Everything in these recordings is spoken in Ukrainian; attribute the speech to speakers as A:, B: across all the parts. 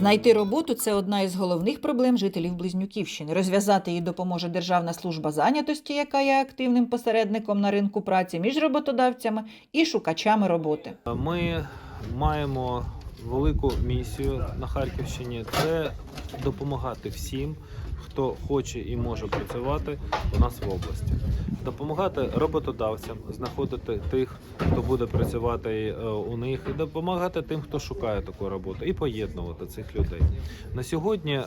A: Знайти роботу це одна із головних проблем жителів Близнюківщини. Розв'язати її допоможе Державна служба зайнятості, яка є активним посередником на ринку праці між роботодавцями і шукачами роботи.
B: Ми маємо велику місію на Харківщині це допомагати всім, хто хоче і може працювати у нас в області. Допомагати роботодавцям знаходити тих, хто буде працювати е, у них, і допомагати тим, хто шукає таку роботу, і поєднувати цих людей. На сьогодні е,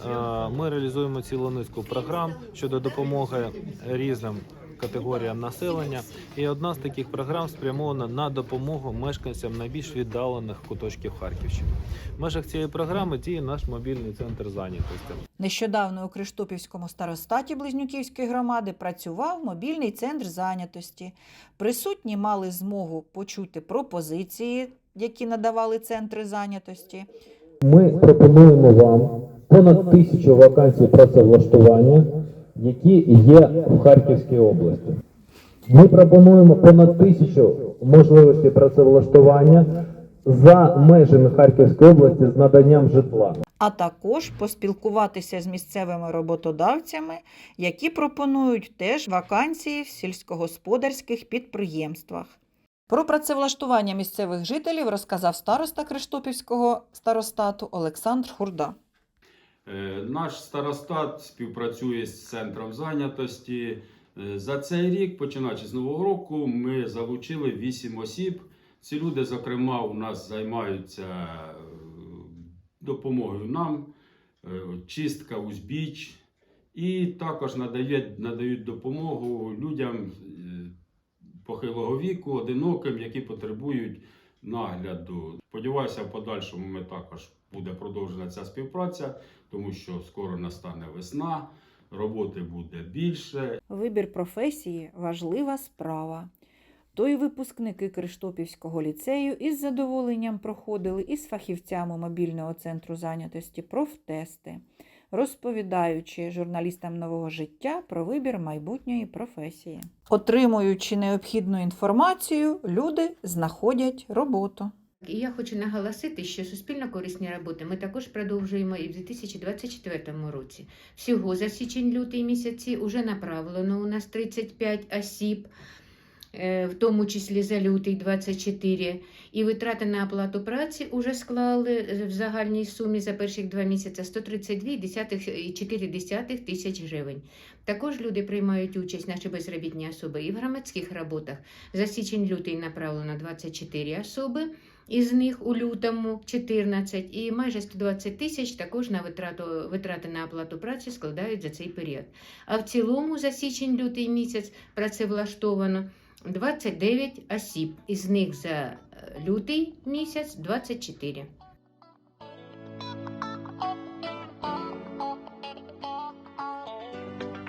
B: ми реалізуємо цілу низку програм щодо допомоги різним категоріям населення. І одна з таких програм спрямована на допомогу мешканцям найбільш віддалених куточків Харківщини. В межах цієї програми діє наш мобільний центр зайнятості.
A: Нещодавно у Криштопівському старостаті Близнюківської громади працював мобільний центр зайнятості. Присутні мали змогу почути пропозиції, які надавали центри зайнятості,
C: Ми пропонуємо вам понад тисячу вакансій працевлаштування, які є в Харківській області. Ми пропонуємо понад тисячу можливостей працевлаштування за межами Харківської області з наданням житла.
A: а також поспілкуватися з місцевими роботодавцями, які пропонують теж вакансії в сільськогосподарських підприємствах. Про працевлаштування місцевих жителів розказав староста Криштопівського старостату Олександр Хурда.
D: Е, Наш старостат співпрацює з центром зайнятості. Е, За цей рік, починаючи з нового року, ми залучили 8 осіб. Ці люди, зокрема, у нас займаються е, допомогою нам, чистка узбіч, і також надають, надають допомогу людям похилого віку, одиноким, які потребують нагляду. Сподіваюся, в подальшому ми також буде продовжена ця співпраця, тому що скоро настане весна, роботи буде більше,
A: Вибір професії важлива справа. То й випускники Криштопівського ліцею із задоволенням проходили із фахівцями мобільного центру зайнятості профтести, розповідаючи журналістам нового життя про вибір майбутньої професії. Отримуючи необхідну інформацію, люди знаходять роботу.
E: І я хочу наголосити, що суспільно корисні роботи ми також продовжуємо і в 2024 році. Всього за січень-лютий місяці вже направлено у нас 35 осіб, в тому числі за лютий 24. І витрати на оплату праці вже склали в загальній сумі за перших два місяці 132,4 тисяч гривень. Також люди приймають участь, наші безробітні особи, і в громадських роботах. За січень-лютий направлено 24 особи. Із них у лютому 14 і майже 120 тисяч також на витрату, витрати на оплату праці складають за цей період. А в цілому за січень-лютий місяць працевлаштовано 29 осіб, із них за е, лютий місяць 24.